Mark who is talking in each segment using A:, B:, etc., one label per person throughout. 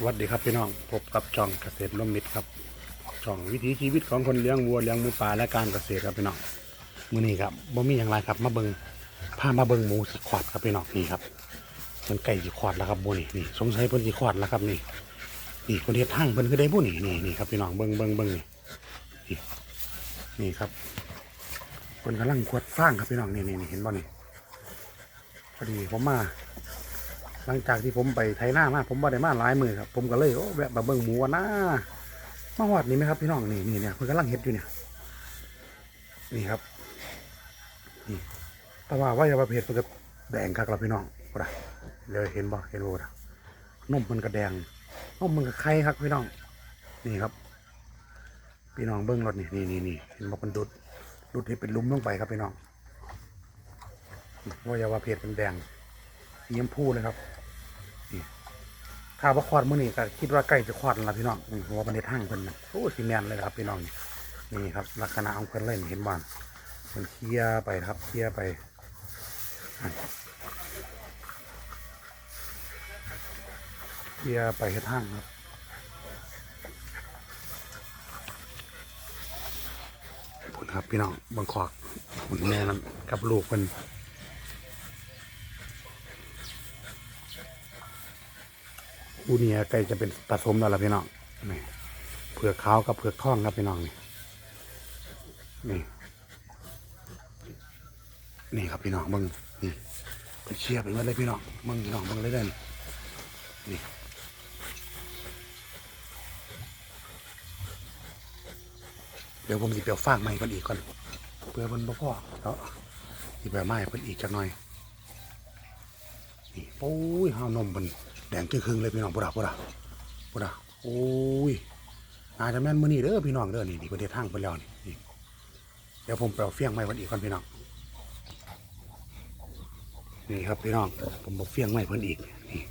A: สวัสดีครับพี่น้องพบกับช่องเกษตรร่วมมิตรครับช่องวิถีชีวิตของคนเลี้ยงวัวเลี้ยงหมูป่าและการเกษตรครับพี่น้องมื้อนี้ครับบ่มีอย่างไรครับมาเบิงพามาเบิงหมูสิขวดครับพี่น้องนี่ครับมันไก่สิขวดแล้วครับบุนี่นี่สงสัยเพิ่นสิขวดแล้วครับนี่นี่คนเฮ็ดทางเพิ่นคือได้บุนี่นี่นี่ครับพี่น้องเบิงเบิงเบิงนี่นี่ครับเพิ่นกำลังขวดฟางครับพี่น้องนี่นี่นี่เห็นบ่นี่พอดีผมมา หลังจากที่ผมไปไทยหน้ามาผมบ่ได้มาหลายมือครับ ผมก็เลยโอ้แวะมาเบิ่งหมูกันะมาหอดนี่ไหมครับพี่น้องนี่นี่เนี่ยเพิ่นกำลังเฮ็ดอยู่เนี่ยนี่ครับนี่แต่ว่าว่าอย่าประเภทเพิ่นก็แดงคักแล้วพี่น้องบ่ได้เลยเห็นบ่เห็นบ่ล่ะนมมันก็แดงนมมันก็ไข่ครับพี่น้อง นี่ครับ พี่น้องเบิ่งรถนี่นี่นี่นี่เห็นบ่มันดุดดุดให้เป็นลุมลงไปครับพี่น้องว่าอย่าว่าเพศเป็นแดงเยี่ยมพูเลยครับ ถ้าว่าคลอดมื้อนี้ก็คิดว่าใกล้จะคลอดแล้วพี่น้องอืมเพราะว่ามันได้ทั้งเพิ่นน่ะโอ้สิแม่นเลยครับพี่น้องนี่ครับ ลักษณะของเพิ่นเลยนี่เห็นบ่มันเคลียร์ไปครับเคลียร์ไปเคลียร์ไปทั้งครับพุ่นครับพี่น้องบางขอกพุ่นแม่นั้นกับลูกเพิ่น อูเนียไก่จะเป็นผสมแล้วล่ะพี่น้องนี่เผือกขาวกับเผือกทองครับพี่น้องนี่นี่นี่ครับพี่น้องเบิ้งนี่เป็นเชียร์ไปหมดเลยพี่น้องเบิ้งพี่น้องเบิ้งเลยเด้อนี่นี่เดี๋ยวผมสิเปียวฟางใหม่เพิ่นอีกก่อนเพื่อเพิ่นบ่พอแล้วสิเปียวไม้เพิ่นอีกจักหน่อยนี่โอ้ยห้าวนมเป็น แดงจึ้งครึ่งเลยพี่น้องปุระปุระปุระโอ้ยอาจจะแม่นมือนี้เด้อพี่น้องเด้อนี่นี่ประเทศทางไปแล้วนี่นี่เดี๋ยวผมไปเอาเฟี้ยงไม้วันอีกก่อนพี่น้องนี่ครับพี่น้องผมบอกเฟี้ยงไม้เพิ่นอีกนี่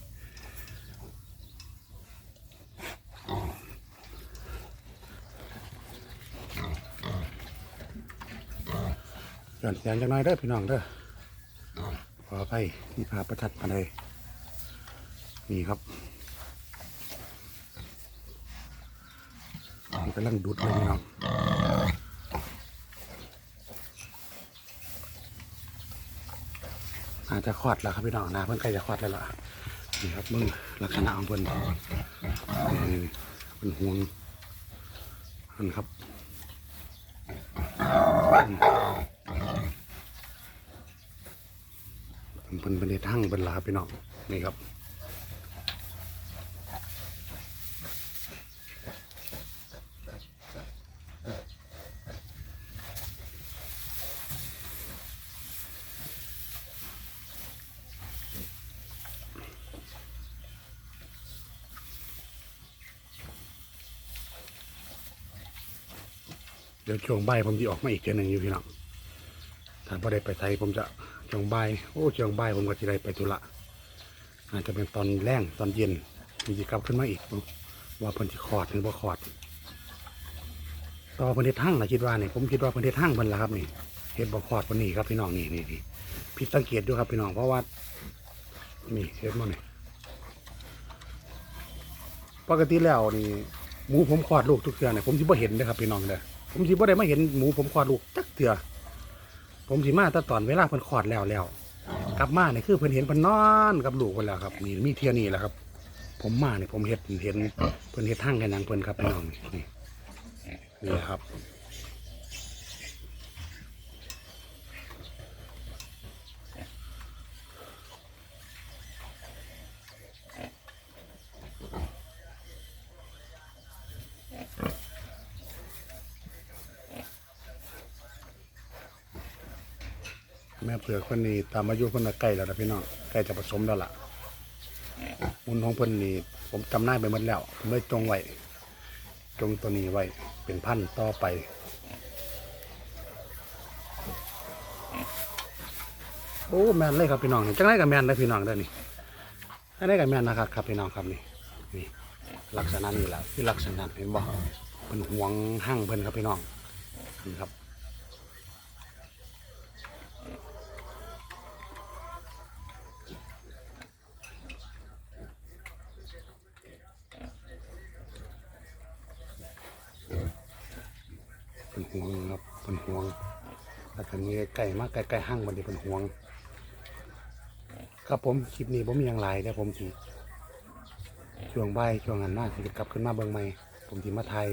A: ย้อนเสียงจังน่อยเด้อพี่น้องเด้อขออภัยที่พาประทัดมาเลย นี่ครับกำลังดูดเลยพี่น้องอาจจะคลอดแล้วครับพี่น้องนะเพิ่นใกล้จะคลอดแล้วล่ะนี่ครับมึงลักษณะของเพิ่นนี่เป็นห่วงอันครับเป็นเป็นเป็นในทั้งเป็นลาพี่น้องนี่ครับ เดี๋ยวช่วงบ่ายผมจะออกมาอีกเทื่อหนึ่งอยู่พี่น้องถ้าพอได้ไปไทยผมจะช่วงบ่ายโอ้ช่วงบ่ายผมก็จะได้ไปธุระอาจจะเป็นตอนแรงตอนเย็นมีจะกลับขึ้นมาอีก ว่าเพิ่นจะขอดหรือบ่ขอด ต่อเพิ่นเฮ็ดทั้งนะคิดว่าเนี่ยผมคิดว่าเพิ่นเฮ็ดทั้งเพิ่นละครับนี่เฮ็ดบ่ขอดเพิ่นนี่ครับพี่น้องนี่นี่นี่ผิสังเกตด้วยครับพี่น้องเพราะว่านี่เฮ็ดมานี่ปกติแล้วนี่หมูผมคลอดลูกทุกเทื่อเนี่ยผมสิบ่เห็นเด้อครับพี่น้องเด้อ ผมสิบ่ได้มาเห็นหมูผมคลอดลูกจักเถื่อผมสิมาแต่ตอนเวลาเพิ่นคลอดแล้วแล้วกลับมาเนี่ยคือเพิ่นเห็นเพิ่นนอนกับลูกเพิ่นแล้วครับนี่มีเทียนี่แหละครับ ผมมาเนี่ยผมเห็นเห็นเพิ่นเห็นทั้งแขนังเพิ่นครับพี่น้องนี่นี่นี่แหละครับ แม่เผือกคนนี้ตามอายุคนน่ะใกล้แล้วนะพี่น้องใกล้จะผสมแล้วล่ะมุนของเพิ่นนี่ผมจำหน้าไปหมดแล้วผมเลยจงไว้จงตัวนี้ไว้เป็นพันธุ์ต่อไป โอ้แมนเลยครับพี่น้องนี่จังไรกับแมนเลยพี่น้องเด้อนี่จังไรกับแมนนะครับครับพี่น้องครับนี่นี่ลักษณะนี่แหละคือลักษณะเห็นบ่เป็นห่วงหั่งเพิ่นครับพี่น้องนี่ครับ ห่วงครับเป็นห่วงแล้วก็มีไก่มากไก่ใก่ห้างมันเดี๋ยเป็นห่วง ครับผมคลิปนี้ผมมีอย่างไรแต่ผมทีช่วงใบช่วงงานมากผมจะกลับขึ้นมาเบิ้งใหม่ผมทีมาไทย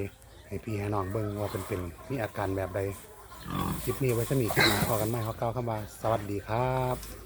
A: ให้พี่ให้น้องเบิ้งว่าเป็นเป็นมีอาการแบบใดคลิปนี้ไว้สนิทกันมาพอกันไหมเขาเก้าเข้ามาสวัสดีครับ